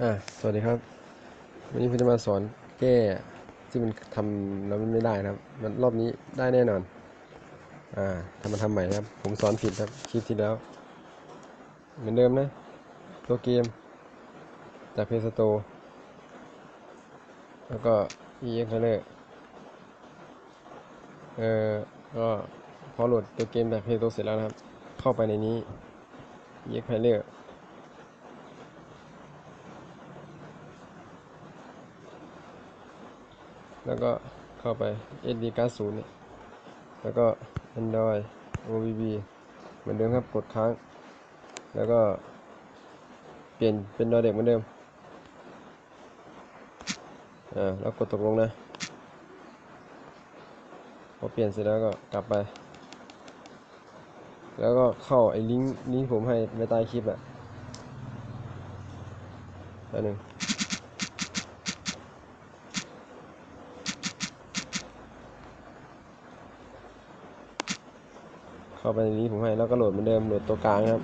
อ่าสวัสดีครับ วันนี้ผมจะมาสอนแก้ที่มันทำแล้วมันไม่ได้นะครับ มันรอบนี้ได้แน่นอน อ่าทำมาทำใหม่นะครับ ผมสอนผิดครับคลิปที่แล้ว เหมือนเดิมนะ ตัวเกม จากเพย์สโตแล้วก็ EX p l a y e r เออก็พอโหลดตัวเกมจากเพย์สโตเสร็จแล้วนะครับ เข้าไปในนี้ EX p l a y e r แล้วก็เข้าไป SD card 0เนี่ยแล้วก็ Android OBB เหมือนเดิมครับกดค้าง แล้วก็เปลี่ยนเป็นดอเด็กเหมือนเดิมอ่าแล้วกดตกลงนะพอเปลี่ยนเสร็จแล้วก็กลับไป แล้วก็เข้าไอ้ลิงก์ลิงก์ผมให้ไว้ใต้คลิปอะอันหนึ่ง เข้าไปในนี้ผมให้แล้วก็โหลดเหมือนเดิมโหลดตัวกลางครับ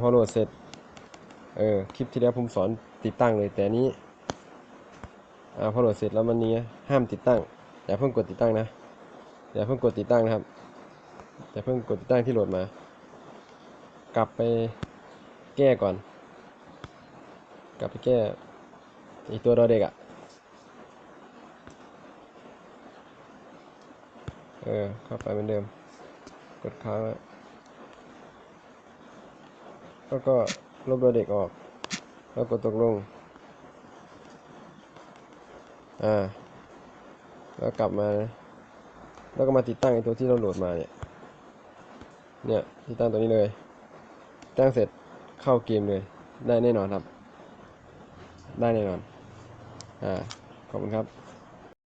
พอโหลดเสร็จเออคลิปที่แล้วผมสอนติดตั้งเลยแต่นี้อ่าพอโหลดเสร็จแล้วมันนี้ห้ามติดตั้งอย่าเพิ่งกดติดตั้งนะอย่าเพิ่งกดติดตั้งนะครับอย่าเพิ่งกดติดตั้งที่โหลดมา กลับไปแก้ก่อน กลับไปแก้อีกตัวดอเด็กอะ เออ เข้าไปเหมือนเดิม กดค้างไว้แล้วก็ลบตัวเด็กออก แล้วกดตกลง อ่า แล้วกลับมา แล้วก็มาติดตั้งไอ้ตัวที่เราโหลดมาเนี่ย เนี่ยติดตั้งตัวนี้เลย ตั้งเสร็จเข้าเกมเลย ได้แน่นอนครับ ได้แน่นอน อ่า ขอบคุณครับ